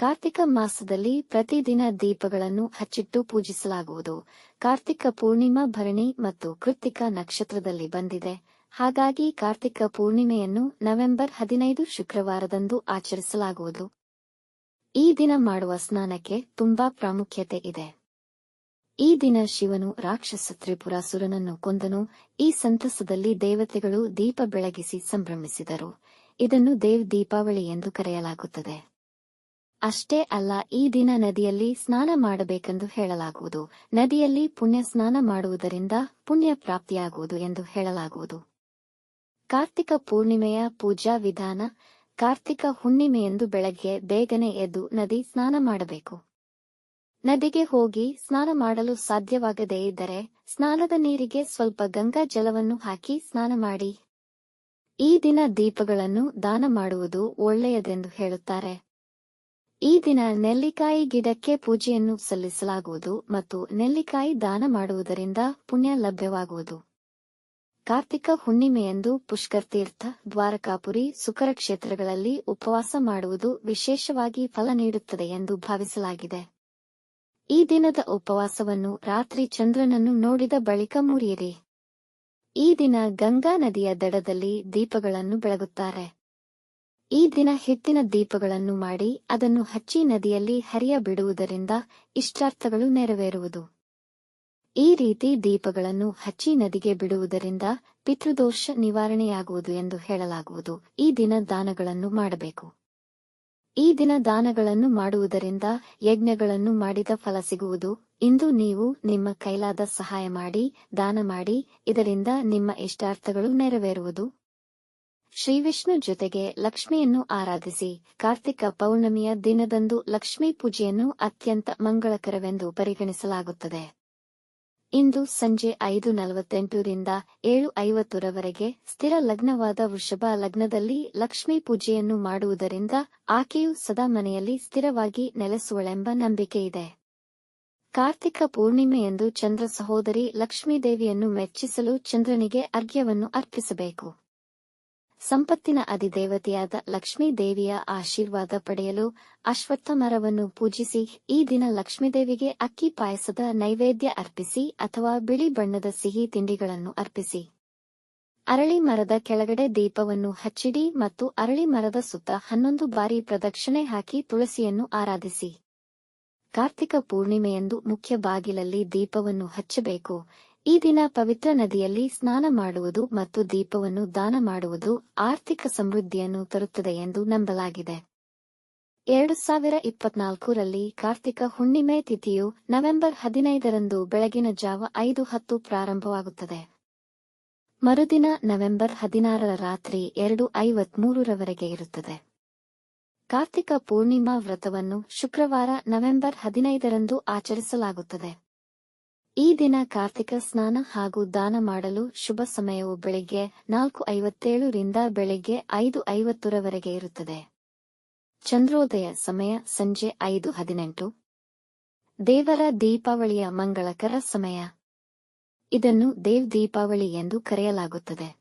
ಕಾರ್ತಿಕ ಮಾಸದಲ್ಲಿ ಪ್ರತಿದಿನ ದೀಪಗಳನ್ನು ಹಚ್ಚಿಟ್ಟು ಪೂಜಿಸಲಾಗುವುದು. ಕಾರ್ತಿಕ ಪೂರ್ಣಿಮಾ ಭರಣಿ ಮತ್ತು ಕೃತಿಕ ನಕ್ಷತ್ರದಲ್ಲಿ ಬಂದಿದೆ. ಹಾಗಾಗಿ ಕಾರ್ತಿಕ ಪೂರ್ಣಿಮೆಯನ್ನು ನವೆಂಬರ್ ಹದಿನೈದು ಶುಕ್ರವಾರದಂದು ಆಚರಿಸಲಾಗುವುದು. ಈ ದಿನ ಮಾಡುವ ಸ್ನಾನಕ್ಕೆ ತುಂಬಾ ಪ್ರಾಮುಖ್ಯತೆ ಇದೆ. ಈ ದಿನ ಶಿವನು ರಾಕ್ಷಸ ತ್ರಿಪುರಾಸುರನನ್ನು ಕೊಂದನು. ಈ ಸಂತಸದಲ್ಲಿ ದೇವತೆಗಳು ದೀಪ ಬೆಳಗಿಸಿ ಸಂಭ್ರಮಿಸಿದರು. ಇದನ್ನು ದೇವ್ ದೀಪಾವಳಿ ಎಂದು ಕರೆಯಲಾಗುತ್ತದೆ. ಅಷ್ಟೇ ಅಲ್ಲ, ಈ ದಿನ ನದಿಯಲ್ಲಿ ಸ್ನಾನ ಮಾಡಬೇಕೆಂದು ಹೇಳಲಾಗುವುದು. ನದಿಯಲ್ಲಿ ಪುಣ್ಯ ಸ್ನಾನ ಮಾಡುವುದರಿಂದ ಪುಣ್ಯ ಪ್ರಾಪ್ತಿಯಾಗುವುದು ಎಂದು ಹೇಳಲಾಗುವುದು. ಕಾರ್ತಿಕ ಪೂರ್ಣಿಮೆಯ ಪೂಜಾ ವಿಧಾನ, ಕಾರ್ತಿಕ ಹುಣ್ಣಿಮೆಯೆಂದು ಬೆಳಗ್ಗೆ ಬೇಗನೆ ಎದ್ದು ನದಿ ಸ್ನಾನ ಮಾಡಬೇಕು. ನದಿಗೆ ಹೋಗಿ ಸ್ನಾನ ಮಾಡಲು ಸಾಧ್ಯವಾಗದೇ ಇದ್ದರೆ ಸ್ನಾನದ ನೀರಿಗೆ ಸ್ವಲ್ಪ ಗಂಗಾ ಜಲವನ್ನು ಹಾಕಿ ಸ್ನಾನ ಮಾಡಿ. ಈ ದಿನ ದೀಪಗಳನ್ನು ದಾನ ಮಾಡುವುದು ಒಳ್ಳೆಯದೆಂದು ಹೇಳುತ್ತಾರೆ. ಈ ದಿನ ನೆಲ್ಲಿಕಾಯಿ ಗಿಡಕ್ಕೆ ಪೂಜೆಯನ್ನು ಸಲ್ಲಿಸಲಾಗುವುದು ಮತ್ತು ನೆಲ್ಲಿಕಾಯಿ ದಾನ ಮಾಡುವುದರಿಂದ ಪುಣ್ಯ ಲಭ್ಯವಾಗುವುದು. ಕಾರ್ತಿಕ ಹುಣ್ಣಿಮೆಯಂದು ಪುಷ್ಕರ್ ತೀರ್ಥ ದ್ವಾರಕಾಪುರಿ ಸುಕರ ಕ್ಷೇತ್ರಗಳಲ್ಲಿ ಉಪವಾಸ ಮಾಡುವುದು ವಿಶೇಷವಾಗಿ ಫಲ ನೀಡುತ್ತದೆ ಎಂದು ಭಾವಿಸಲಾಗಿದೆ. ಈ ದಿನದ ಉಪವಾಸವನ್ನು ರಾತ್ರಿ ಚಂದ್ರನನ್ನು ನೋಡಿದ ಬಳಿಕ ಮುರಿಯಿರಿ. ಈ ದಿನ ಗಂಗಾ ನದಿಯ ದಡದಲ್ಲಿ ದೀಪಗಳನ್ನು ಬೆಳಗುತ್ತಾರೆ. ಈ ದಿನ ಹಿಟ್ಟಿನ ದೀಪಗಳನ್ನು ಮಾಡಿ ಅದನ್ನು ಹಚ್ಚಿ ನದಿಯಲ್ಲಿ ಹರಿಯ ಬಿಡುವುದರಿಂದ ಇಷ್ಟಾರ್ಥಗಳು ನೆರವೇರುವುದು. ಈ ರೀತಿ ದೀಪಗಳನ್ನು ಹಚ್ಚಿ ನದಿಗೆ ಬಿಡುವುದರಿಂದ ಪಿತೃದೋಷ ನಿವಾರಣೆಯಾಗುವುದು ಎಂದು ಹೇಳಲಾಗುವುದು. ಈ ದಿನ ದಾನಗಳನ್ನು ಮಾಡಬೇಕು. ಈ ದಿನ ದಾನಗಳನ್ನು ಮಾಡುವುದರಿಂದ ಯಜ್ಞಗಳನ್ನು ಮಾಡಿದ ಫಲ ಸಿಗುವುದು. ಇಂದು ನೀವು ನಿಮ್ಮ ಕೈಲಾದ ಸಹಾಯ ಮಾಡಿ, ದಾನ ಮಾಡಿ, ಇದರಿಂದ ನಿಮ್ಮ ಇಷ್ಟಾರ್ಥಗಳು ನೆರವೇರುವುದು. ಶ್ರೀವಿಷ್ಣು ಜೊತೆಗೆ ಲಕ್ಷ್ಮಿಯನ್ನು ಆರಾಧಿಸಿ, ಕಾರ್ತಿಕ ಪೌರ್ಣಮಿಯ ದಿನದಂದು ಲಕ್ಷ್ಮೀ ಪೂಜೆಯನ್ನು ಅತ್ಯಂತ ಮಂಗಳಕರವೆಂದು ಪರಿಗಣಿಸಲಾಗುತ್ತದೆ. ಇಂದು ಸಂಜೆ ಐದು ನಲವತ್ತೆಂಟರಿಂದ ಏಳು ಐವತ್ತರವರೆಗೆ ಸ್ಥಿರ ಲಗ್ನವಾದ ವೃಷಭ ಲಗ್ನದಲ್ಲಿ ಲಕ್ಷ್ಮೀ ಪೂಜೆಯನ್ನು ಮಾಡುವುದರಿಂದ ಆಕೆಯು ಸದಾ ಮನೆಯಲ್ಲಿ ಸ್ಥಿರವಾಗಿ ನೆಲೆಸುವಳೆಂಬ ನಂಬಿಕೆಯಿದೆ ಕಾರ್ತಿಕ ಪೂರ್ಣಿಮೆಯಂದು ಚಂದ್ರ ಸಹೋದರಿ ಲಕ್ಷ್ಮೀದೇವಿಯನ್ನು ಮೆಚ್ಚಿಸಲು ಚಂದ್ರನಿಗೆ ಅರ್ಘ್ಯವನ್ನು ಅರ್ಪಿಸಬೇಕು. ಸಂಪತ್ತಿನ ಅಧಿದೇವತೆಯಾದ ಲಕ್ಷ್ಮೀದೇವಿಯ ಆಶೀರ್ವಾದ ಪಡೆಯಲು ಅಶ್ವತ್ಥ ಮರವನ್ನು ಪೂಜಿಸಿ ಈ ದಿನ ಲಕ್ಷ್ಮೀದೇವಿಗೆ ಅಕ್ಕಿ ಪಾಯಸದ ನೈವೇದ್ಯ ಅರ್ಪಿಸಿ ಅಥವಾ ಬಿಳಿ ಬಣ್ಣದ ಸಿಹಿ ತಿಂಡಿಗಳನ್ನು ಅರ್ಪಿಸಿ. ಅರಳಿ ಮರದ ಕೆಳಗಡೆ ದೀಪವನ್ನು ಹಚ್ಚಿಡಿ ಮತ್ತು ಅರಳಿ ಮರದ ಸುತ್ತ ಹನ್ನೊಂದು ಬಾರಿ ಪ್ರದಕ್ಷಿಣೆ ಹಾಕಿ ತುಳಸಿಯನ್ನು ಆರಾಧಿಸಿ. ಕಾರ್ತಿಕ ಪೂರ್ಣಿಮೆಯಂದು ಮುಖ್ಯ ಬಾಗಿಲಲ್ಲಿ ದೀಪವನ್ನು ಹಚ್ಚಬೇಕು. ಈ ದಿನ ಪವಿತ್ರ ನದಿಯಲ್ಲಿ ಸ್ನಾನ ಮಾಡುವುದು ಮತ್ತು ದೀಪವನ್ನು ದಾನ ಮಾಡುವುದು ಆರ್ಥಿಕ ಸಮೃದ್ಧಿಯನ್ನು ತರುತ್ತದೆ ಎಂದು ನಂಬಲಾಗಿದೆ. ಎರಡು ಸಾವಿರ ಇಪ್ಪತ್ನಾಲ್ಕರಲ್ಲಿ ಕಾರ್ತಿಕ ಹುಣ್ಣಿಮೆ ತಿಥಿಯು ನವೆಂಬರ್ ಹದಿನೈದರಂದು ಬೆಳಗಿನ ಜಾವ ಐದು ಹತ್ತು ಪ್ರಾರಂಭವಾಗುತ್ತದೆ. ಮರುದಿನ ನವೆಂಬರ್ ಹದಿನಾರರ ರಾತ್ರಿ ಎರಡು ಐವತ್ಮೂರರವರೆಗೆ ಇರುತ್ತದೆ. ಕಾರ್ತಿಕ ಪೂರ್ಣಿಮಾ ವ್ರತವನ್ನು ಶುಕ್ರವಾರ ನವೆಂಬರ್ ಹದಿನೈದರಂದು ಆಚರಿಸಲಾಗುತ್ತದೆ. ಈ ದಿನ ಕಾರ್ತಿಕ ಸ್ನಾನ ಹಾಗೂ ದಾನ ಮಾಡಲು ಶುಭ ಸಮಯವು ಬೆಳಿಗ್ಗೆ ನಾಲ್ಕು ಐವತ್ತೇಳರಿಂದ ಬೆಳಿಗ್ಗೆ ಐದು ಐವತ್ತರವರೆಗೆ ಇರುತ್ತದೆ. ಚಂದ್ರೋದಯ ಸಮಯ ಸಂಜೆ ಐದು ಹದಿನೆಂಟು. ದೇವರ ದೀಪಾವಳಿಯ ಮಂಗಳಕರ ಸಮಯ. ಇದನ್ನು ದೇವ್ ದೀಪಾವಳಿ ಎಂದು ಕರೆಯಲಾಗುತ್ತದೆ.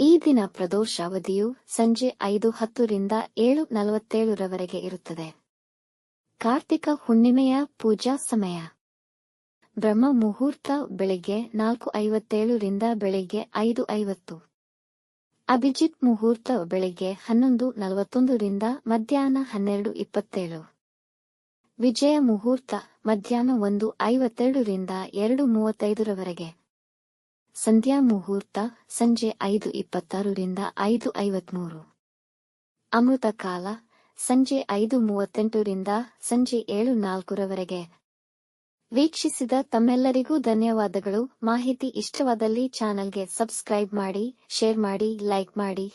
ಈ ದಿನ ಪ್ರದೋಷಾವಧಿಯು ಸಂಜೆ ಐದು ಹತ್ತರಿಂದ ಏಳು ನಲವತ್ತೇಳರವರೆಗೆ ಇರುತ್ತದೆ. ಕಾರ್ತಿಕ ಹುಣ್ಣಿಮೆಯ ಪೂಜಾ ಸಮಯ. ಬ್ರಹ್ಮ ಮುಹೂರ್ತ ಬೆಳಿಗ್ಗೆ ನಾಲ್ಕು ಐವತ್ತೇಳರಿಂದ ಬೆಳಿಗ್ಗೆ ಐದು ಐವತ್ತು. ಅಭಿಜಿತ್ ಮುಹೂರ್ತ ಬೆಳಿಗ್ಗೆ ಹನ್ನೊಂದು ನಲವತ್ತೊಂದರಿಂದ ಮಧ್ಯಾಹ್ನ ಹನ್ನೆರಡು ಇಪ್ಪತ್ತೇಳು. ವಿಜಯ ಮುಹೂರ್ತ ಮಧ್ಯಾಹ್ನ ಒಂದು ಐವತ್ತೆರಡರಿಂದ ಎರಡು ಮೂವತ್ತೈದರವರೆಗೆ ಸಂಧ್ಯಾ ಮುಹೂರ್ತ ಸಂಜೆ ಐದು ಇಪ್ಪತ್ತಾರರಿಂದ ಐದು ಐವತ್ಮೂರು. ಅಮೃತ ಕಾಲ ಸಂಜೆ ಐದು ಮೂವತ್ತೆಂಟರಿಂದ ಸಂಜೆ ಏಳು ನಾಲ್ಕರವರೆಗೆ ವೀಕ್ಷಿಸಿದ ತಮ್ಮೆಲ್ಲರಿಗೂ ಧನ್ಯವಾದಗಳು. ಮಾಹಿತಿ ಇಷ್ಟವಾದಲ್ಲಿ ಚಾನಲ್ಗೆ ಸಬ್ಸ್ಕ್ರೈಬ್ ಮಾಡಿ ಶೇರ್ ಮಾಡಿ ಲೈಕ್ ಮಾಡಿ.